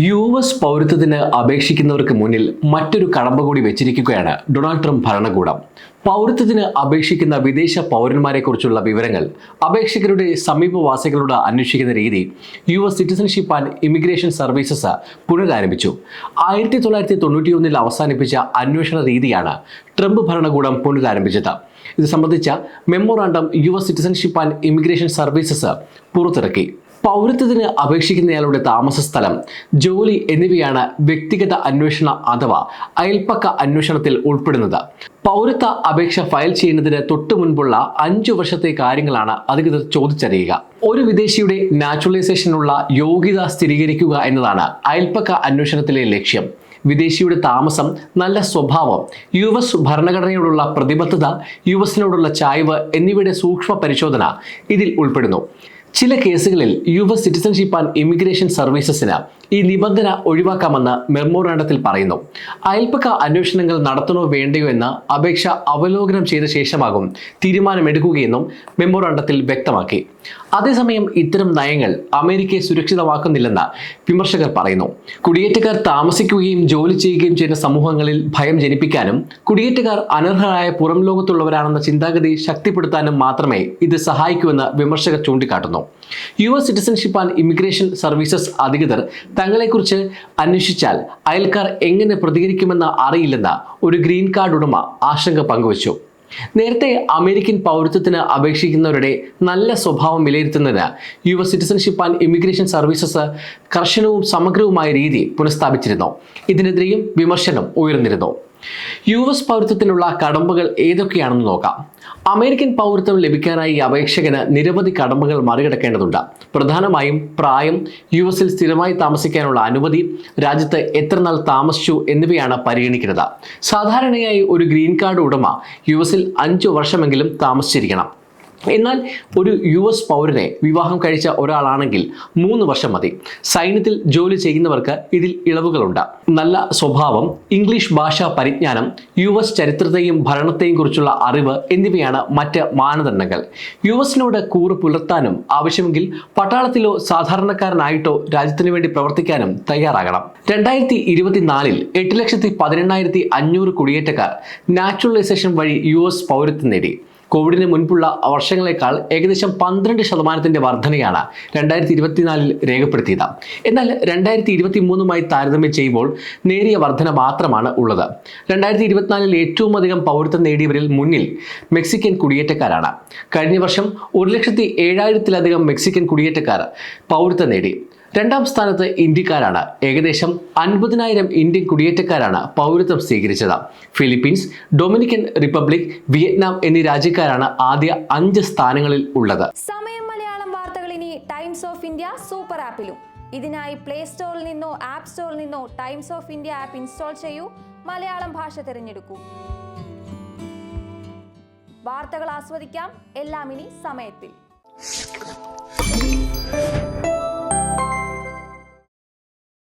U S പൗരത്വത്തിന് അപേക്ഷിക്കുന്നവർക്ക് മുന്നിൽ മറ്റൊരു കടമ്പ കൂടി വെച്ചിരിക്കുകയാണ് ഡൊണാൾഡ് ട്രംപ് ഭരണകൂടം. പൗരത്വത്തിന് അപേക്ഷിക്കുന്ന വിദേശ പൗരന്മാരെക്കുറിച്ചുള്ള വിവരങ്ങൾ അപേക്ഷകരുടെ സമീപവാസികളോട് അന്വേഷിക്കുന്ന രീതി U S citizenship and immigration services പുനരാരംഭിച്ചു. ആയിരത്തി തൊള്ളായിരത്തി തൊണ്ണൂറ്റിയൊന്നിൽ അവസാനിപ്പിച്ച അന്വേഷണ രീതിയാണ് ട്രംപ് ഭരണകൂടം പുനരാരംഭിച്ചത്. ഇത് സംബന്ധിച്ച memorandum U S citizenship and immigration services പുറത്തിറക്കി. പൗരത്വത്തിന് അപേക്ഷിക്കുന്നയാളുടെ താമസ സ്ഥലം ജോലി എന്നിവയാണ് വ്യക്തിഗത അന്വേഷണ അഥവാ അയൽപ്പക്ക അന്വേഷണത്തിൽ ഉൾപ്പെടുന്നത്. പൗരത്വ അപേക്ഷ ഫയൽ ചെയ്യുന്നതിന് തൊട്ടു മുൻപുള്ള അഞ്ചു വർഷത്തെ കാര്യങ്ങളാണ് അധികൃതർ ചോദിച്ചറിയുക. ഒരു വിദേശിയുടെ നാച്ചുറലൈസേഷനുള്ള യോഗ്യത സ്ഥിരീകരിക്കുക എന്നതാണ് അയൽപ്പക്ക അന്വേഷണത്തിലെ ലക്ഷ്യം. വിദേശിയുടെ താമസം നല്ല സ്വഭാവം യു എസ് ഭരണഘടനയോടുള്ള പ്രതിബദ്ധത യു എസിനോടുള്ള ചായ്വ് എന്നിവയുടെ സൂക്ഷ്മ പരിശോധന ഇതിൽ ഉൾപ്പെടുന്നു. ചില കേസുകളിൽ U S citizenship and immigration സർവീസസിന് ഈ നിബന്ധന ഒഴിവാക്കാമെന്ന് മെമ്മോറാണ്ടത്തിൽ പറയുന്നു. അയൽപ്പക്ക അന്വേഷണങ്ങൾ നടത്തണോ വേണ്ടയോ എന്ന അപേക്ഷ അവലോകനം ചെയ്ത ശേഷമാകും തീരുമാനമെടുക്കുകയെന്നും മെമ്മോറാണ്ടത്തിൽ വ്യക്തമാക്കി. അതേസമയം ഇത്തരം നയങ്ങൾ അമേരിക്കയെ സുരക്ഷിതമാക്കുന്നില്ലെന്ന് വിമർശകർ പറയുന്നു. കുടിയേറ്റക്കാർ താമസിക്കുകയും ജോലി ചെയ്യുകയും ചെയ്യുന്ന സമൂഹങ്ങളിൽ ഭയം ജനിപ്പിക്കാനും കുടിയേറ്റക്കാർ അനർഹരായ പുറം ലോകത്തുള്ളവരാണെന്ന ചിന്താഗതി ശക്തിപ്പെടുത്താനും മാത്രമേ ഇത് സഹായിക്കൂവെന്ന് വിമർശകർ ചൂണ്ടിക്കാട്ടുന്നു. U S citizenship and immigration services അധികൃതർ തങ്ങളെക്കുറിച്ച് അന്വേഷിച്ചാൽ അയൽക്കാർ എങ്ങനെ പ്രതികരിക്കുമെന്ന് അറിയില്ലെന്ന് ഒരു ഗ്രീൻ കാർഡ് ഉടമ ആശങ്ക പങ്കുവച്ചു. നേരത്തെ അമേരിക്കൻ പൗരത്വത്തിന് അപേക്ഷിക്കുന്നവരുടെ നല്ല സ്വഭാവം വിലയിരുത്തുന്നതിന് U S citizenship and immigration services കർശനവും സമഗ്രവുമായ രീതി പുനഃസ്ഥാപിച്ചിരുന്നു. ഇതിനെതിരെയും വിമർശനം ഉയർന്നിരുന്നു. യു എസ് പൗരത്വത്തിനുള്ള കടമ്പകൾ ഏതൊക്കെയാണെന്ന് നോക്കാം. അമേരിക്കൻ പൗരത്വം ലഭിക്കാനായി അപേക്ഷകന് നിരവധി കടമ്പകൾ മറികടക്കേണ്ടതുണ്ട്. പ്രധാനമായും പ്രായം യു എസിൽ സ്ഥിരമായി താമസിക്കാനുള്ള അനുമതി രാജ്യത്ത് എത്ര നാൾ താമസിച്ചു എന്നിവയാണ് പരിഗണിക്കുന്നത്. സാധാരണയായി ഒരു ഗ്രീൻ കാർഡ് ഉടമ യു എസിൽ അഞ്ചു വർഷമെങ്കിലും താമസിച്ചിരിക്കണം. എന്നാൽ ഒരു യു എസ് പൗരനെ വിവാഹം കഴിച്ച ഒരാളാണെങ്കിൽ മൂന്ന് വർഷം മതി. സൈന്യത്തിൽ ജോലി ചെയ്യുന്നവർക്ക് ഇതിൽ ഇളവുകളുണ്ട്. നല്ല സ്വഭാവം ഇംഗ്ലീഷ് ഭാഷാ പരിജ്ഞാനം യു എസ് ചരിത്രത്തെയും ഭരണത്തെയും കുറിച്ചുള്ള അറിവ് എന്നിവയാണ് മറ്റ് മാനദണ്ഡങ്ങൾ. യു എസിനോട് കൂറ് പുലർത്താനും ആവശ്യമെങ്കിൽ പട്ടാളത്തിലോ സാധാരണക്കാരനായിട്ടോ രാജ്യത്തിനു വേണ്ടി പ്രവർത്തിക്കാനും തയ്യാറാകണം. രണ്ടായിരത്തി ഇരുപത്തിനാലിൽ എട്ട് ലക്ഷത്തി പതിനെണ്ണായിരത്തി അഞ്ഞൂറ് കുടിയേറ്റക്കാർ നാച്ചുറലൈസേഷൻ വഴി യു എസ് പൗരത്വം നേടി. കോവിഡിന് മുൻപുള്ള വർഷങ്ങളെക്കാൾ ഏകദേശം പന്ത്രണ്ട് ശതമാനത്തിന്റെ വർധനയാണ് രണ്ടായിരത്തി ഇരുപത്തിനാലിൽ രേഖപ്പെടുത്തിയത്. എന്നാൽ രണ്ടായിരത്തി ഇരുപത്തി മൂന്നുമായി താരതമ്യം ചെയ്യുമ്പോൾ നേരിയ വർധന മാത്രമാണ് ഉള്ളത്. രണ്ടായിരത്തി ഇരുപത്തിനാലിൽ ഏറ്റവും അധികം പൗരത്വം നേടിയവരിൽ മുന്നിൽ മെക്സിക്കൻ കുടിയേറ്റക്കാരാണ്. കഴിഞ്ഞ വർഷം ഒരു ലക്ഷത്തി ഏഴായിരത്തിലധികം മെക്സിക്കൻ കുടിയേറ്റക്കാർ പൗരത്വം നേടി. രണ്ടാം സ്ഥാനത്ത് ഇന്ത്യക്കാരാണ്. ഏകദേശം അൻപതിനായിരം ഇന്ത്യൻ കുടിയേറ്റക്കാരാണ് പൗരത്വം സ്വീകരിച്ചത്. ഫിലിപ്പീൻസ് ഡൊമിനിക്കൻ റിപ്പബ്ലിക് വിയറ്റ്നാം എന്നീ രാജ്യക്കാരാണ് ആദ്യ അഞ്ച് സ്ഥാനങ്ങളിൽ ഉള്ളത്. സമയം മലയാളം വാർത്തകൾ ഇനി ടൈംസ് ഓഫ് ഇന്ത്യ സൂപ്പർ ആപ്പിലും. ഇതിനായി പ്ലേ സ്റ്റോറിൽ നിന്നോ ആപ്പ് സ്റ്റോറിൽ നിന്നോ Times of India app install ചെയ്യൂ. മലയാളം ഭാഷ തിരഞ്ഞെടുക്കൂ. വാർത്തകൾ ആസ്വദിക്കാം. എല്ലാം ഇനി സമയത്തിൽ.